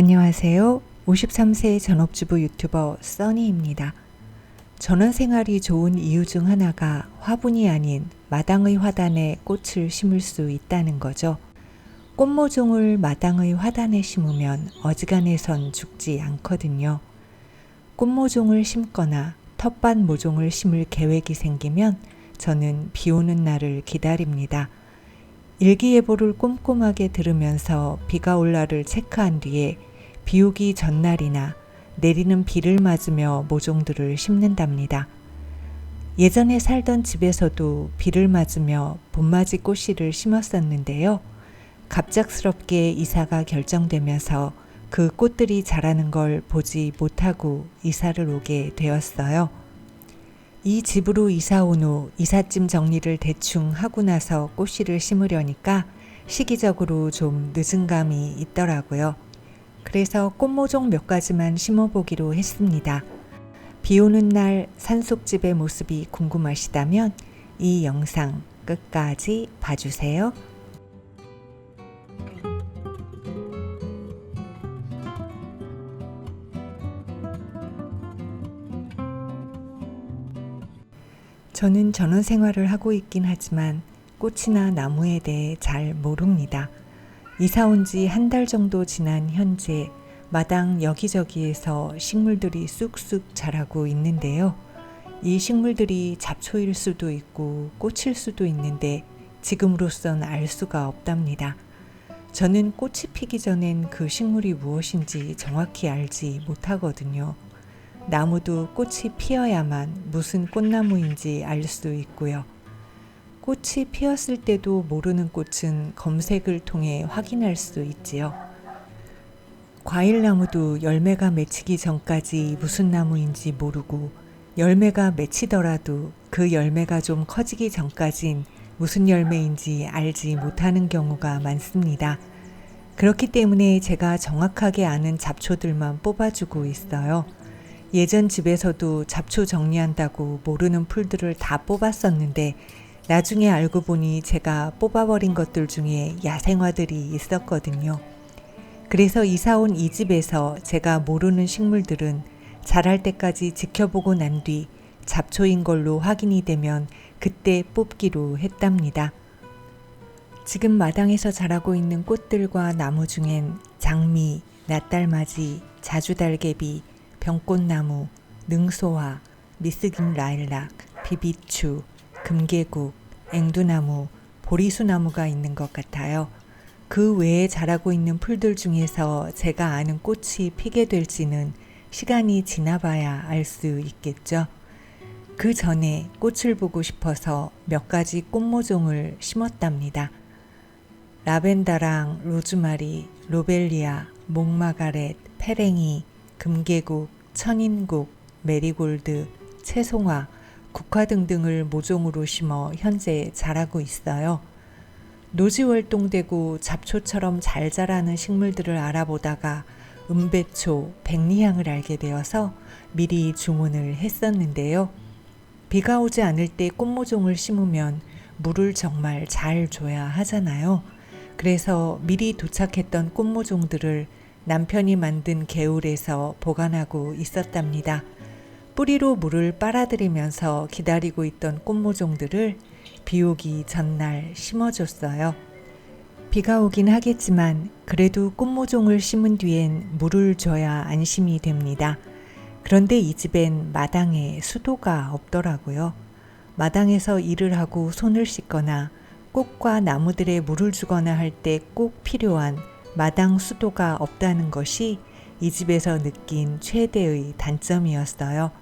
안녕하세요. 53세 전업주부 유튜버 써니입니다. 전원 생활이 좋은 이유 중 하나가 화분이 아닌 마당의 화단에 꽃을 심을 수 있다는 거죠. 꽃모종을 마당의 화단에 심으면 어지간해선 죽지 않거든요. 꽃모종을 심거나 텃밭 모종을 심을 계획이 생기면 저는 비 오는 날을 기다립니다. 일기예보를 꼼꼼하게 들으면서 비가 올 날을 체크한 뒤에 비 오기 전날이나 내리는 비를 맞으며 모종들을 심는답니다. 예전에 살던 집에서도 비를 맞으며 봄맞이 꽃씨를 심었었는데요. 갑작스럽게 이사가 결정되면서 그 꽃들이 자라는 걸 보지 못하고 이사를 오게 되었어요. 이 집으로 이사 온 후 이삿짐 정리를 대충 하고 나서 꽃씨를 심으려니까 시기적으로 좀 늦은 감이 있더라고요. 그래서 꽃모종 몇 가지만 심어보기로 했습니다. 비 오는 날 산속집의 모습이 궁금하시다면 이 영상 끝까지 봐주세요. 저는 전원 생활을 하고 있긴 하지만 꽃이나 나무에 대해 잘 모릅니다. 이사 온 지 한 달 정도 지난 현재 마당 여기저기에서 식물들이 쑥쑥 자라고 있는데요. 이 식물들이 잡초일 수도 있고 꽃일 수도 있는데 지금으로선 알 수가 없답니다. 저는 꽃이 피기 전엔 그 식물이 무엇인지 정확히 알지 못하거든요. 나무도 꽃이 피어야만 무슨 꽃나무인지 알 수 있고요. 꽃이 피었을 때도 모르는 꽃은 검색을 통해 확인할 수 있지요. 과일나무도 열매가 맺히기 전까지 무슨 나무인지 모르고 열매가 맺히더라도 그 열매가 좀 커지기 전까진 무슨 열매인지 알지 못하는 경우가 많습니다. 그렇기 때문에 제가 정확하게 아는 잡초들만 뽑아주고 있어요. 예전 집에서도 잡초 정리한다고 모르는 풀들을 다 뽑았었는데 나중에 알고 보니 제가 뽑아버린 것들 중에 야생화들이 있었거든요. 그래서 이사 온 이 집에서 제가 모르는 식물들은 자랄 때까지 지켜보고 난 뒤 잡초인 걸로 확인이 되면 그때 뽑기로 했답니다. 지금 마당에서 자라고 있는 꽃들과 나무 중엔 장미, 낫달맞이, 자주달개비, 병꽃나무, 능소화, 미스김 라일락, 비비추, 금계국, 앵두나무, 보리수나무가 있는 것 같아요. 그 외에 자라고 있는 풀들 중에서 제가 아는 꽃이 피게 될지는 시간이 지나봐야 알 수 있겠죠. 그 전에 꽃을 보고 싶어서 몇 가지 꽃모종을 심었답니다. 라벤더랑 로즈마리, 로벨리아, 목마가렛, 페랭이, 금계국, 천인국, 메리골드, 채송화, 국화 등등을 모종으로 심어 현재 자라고 있어요. 노지월동되고 잡초처럼 잘 자라는 식물들을 알아보다가 은배초, 백리향을 알게 되어서 미리 주문을 했었는데요. 비가 오지 않을 때 꽃모종을 심으면 물을 정말 잘 줘야 하잖아요. 그래서 미리 도착했던 꽃모종들을 남편이 만든 개울에서 보관하고 있었답니다. 뿌리로 물을 빨아들이면서 기다리고 있던 꽃모종들을 비 오기 전날 심어줬어요. 비가 오긴 하겠지만 그래도 꽃모종을 심은 뒤엔 물을 줘야 안심이 됩니다. 그런데 이 집엔 마당에 수도가 없더라고요. 마당에서 일을 하고 손을 씻거나 꽃과 나무들에 물을 주거나 할 때 꼭 필요한 마당 수도가 없다는 것이 이 집에서 느낀 최대의 단점이었어요.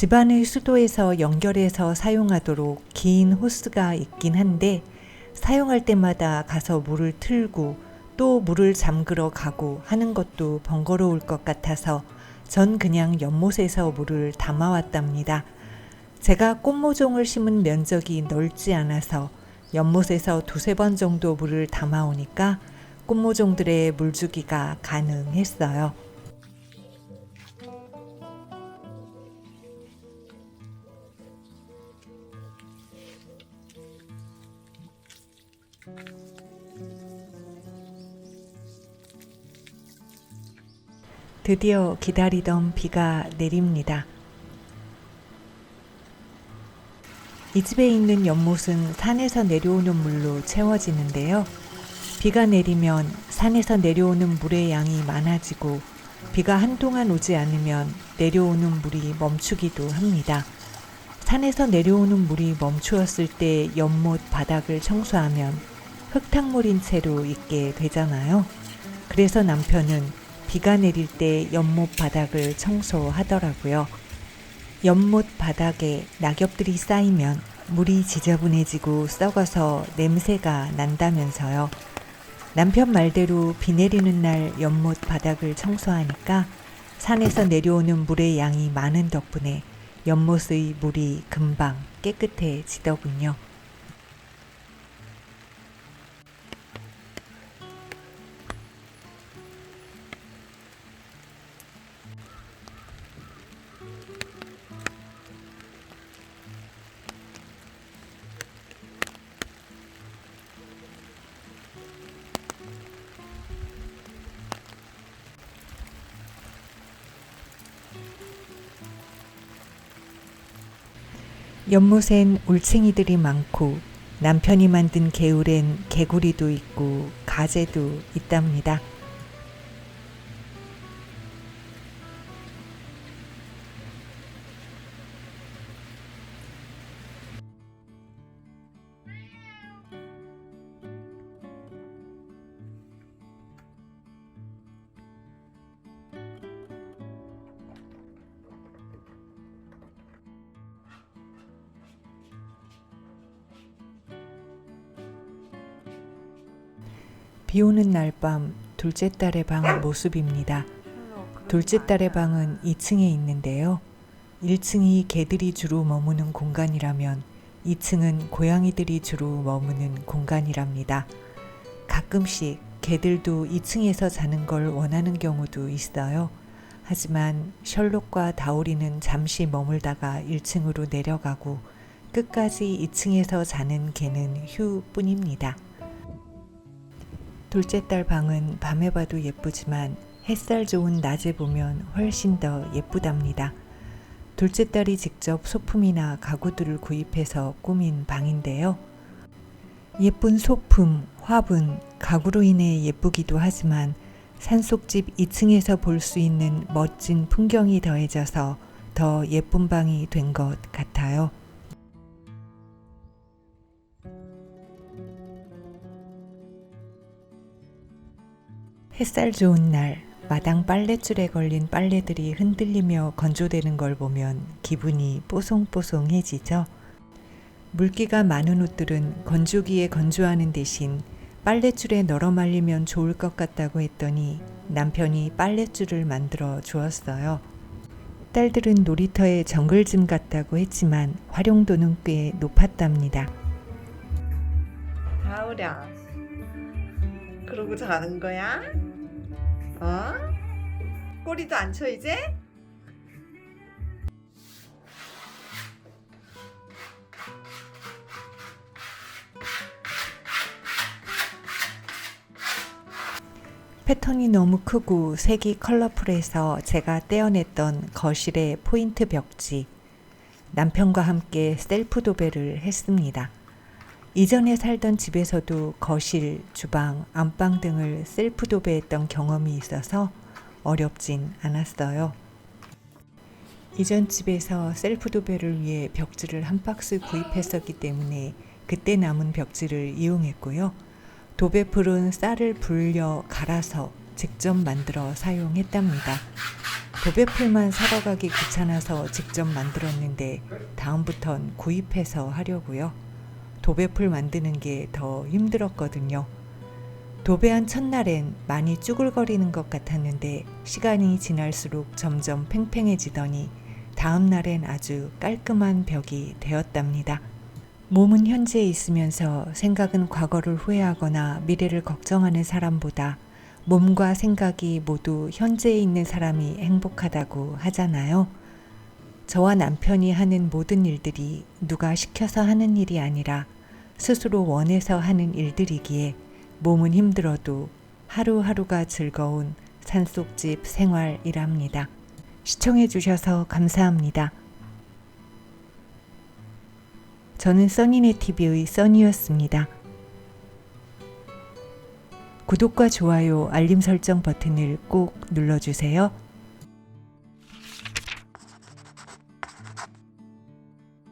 집안의 수도에서 연결해서 사용하도록 긴 호스가 있긴 한데 사용할 때마다 가서 물을 틀고 또 물을 잠그러 가고 하는 것도 번거로울 것 같아서 전 그냥 연못에서 물을 담아왔답니다. 제가 꽃모종을 심은 면적이 넓지 않아서 연못에서 두세 번 정도 물을 담아오니까 꽃모종들의 물주기가 가능했어요. 드디어 기다리던 비가 내립니다. 이 집에 있는 연못은 산에서 내려오는 물로 채워지는데요. 비가 내리면 산에서 내려오는 물의 양이 많아지고 비가 한동안 오지 않으면 내려오는 물이 멈추기도 합니다. 산에서 내려오는 물이 멈추었을 때 연못 바닥을 청소하면 흙탕물인 채로 있게 되잖아요. 그래서 남편은 비가 내릴 때 연못 바닥을 청소하더라고요. 연못 바닥에 낙엽들이 쌓이면 물이 지저분해지고 썩어서 냄새가 난다면서요. 남편 말대로 비 내리는 날 연못 바닥을 청소하니까 산에서 내려오는 물의 양이 많은 덕분에 연못의 물이 금방 깨끗해지더군요. 연못엔 올챙이들이 많고 남편이 만든 개울엔 개구리도 있고 가재도 있답니다. 비 오는 날 밤 둘째 딸의 방 모습입니다. 둘째 딸의 방은 2층에 있는데요. 1층이 개들이 주로 머무는 공간이라면 2층은 고양이들이 주로 머무는 공간이랍니다. 가끔씩 개들도 2층에서 자는 걸 원하는 경우도 있어요. 하지만 셜록과 다오리는 잠시 머물다가 1층으로 내려가고 끝까지 2층에서 자는 개는 휴뿐입니다. 둘째 딸 방은 밤에 봐도 예쁘지만 햇살 좋은 낮에 보면 훨씬 더 예쁘답니다. 둘째 딸이 직접 소품이나 가구들을 구입해서 꾸민 방인데요. 예쁜 소품, 화분, 가구로 인해 예쁘기도 하지만 산속집 2층에서 볼 수 있는 멋진 풍경이 더해져서 더 예쁜 방이 된 것 같아요. 햇살 좋은 날 마당 빨랫줄에 걸린 빨래들이 흔들리며 건조되는 걸 보면 기분이 뽀송뽀송해지죠. 물기가 많은 옷들은 건조기에 건조하는 대신 빨랫줄에 널어 말리면 좋을 것 같다고 했더니 남편이 빨랫줄을 만들어 주었어요. 딸들은 놀이터에 정글짐 같다고 했지만 활용도는 꽤 높았답니다. 다우랴 그러고 자는 거야? 어? 꼬리도 안 쳐 이제? 패턴이 너무 크고 색이 컬러풀해서 제가 떼어냈던 거실의 포인트 벽지. 남편과 함께 셀프 도배를 했습니다. 이전에 살던 집에서도 거실, 주방, 안방 등을 셀프 도배했던 경험이 있어서 어렵진 않았어요. 이전 집에서 셀프 도배를 위해 벽지를 한 박스 구입했었기 때문에 그때 남은 벽지를 이용했고요. 도배풀은 쌀을 불려 갈아서 직접 만들어 사용했답니다. 도배풀만 사러 가기 귀찮아서 직접 만들었는데 다음부턴 구입해서 하려고요. 도배풀 만드는 게 더 힘들었거든요. 도배한 첫날엔 많이 쭈글거리는 것 같았는데 시간이 지날수록 점점 팽팽해지더니 다음 날엔 아주 깔끔한 벽이 되었답니다. 몸은 현재에 있으면서 생각은 과거를 후회하거나 미래를 걱정하는 사람보다 몸과 생각이 모두 현재에 있는 사람이 행복하다고 하잖아요. 저와 남편이 하는 모든 일들이 누가 시켜서 하는 일이 아니라 스스로 원해서 하는 일들이기에 몸은 힘들어도 하루하루가 즐거운 산속집 생활이랍니다. 시청해 주셔서 감사합니다. 저는 써니네 TV의 써니였습니다. 구독과 좋아요, 알림 설정 버튼을 꼭 눌러주세요.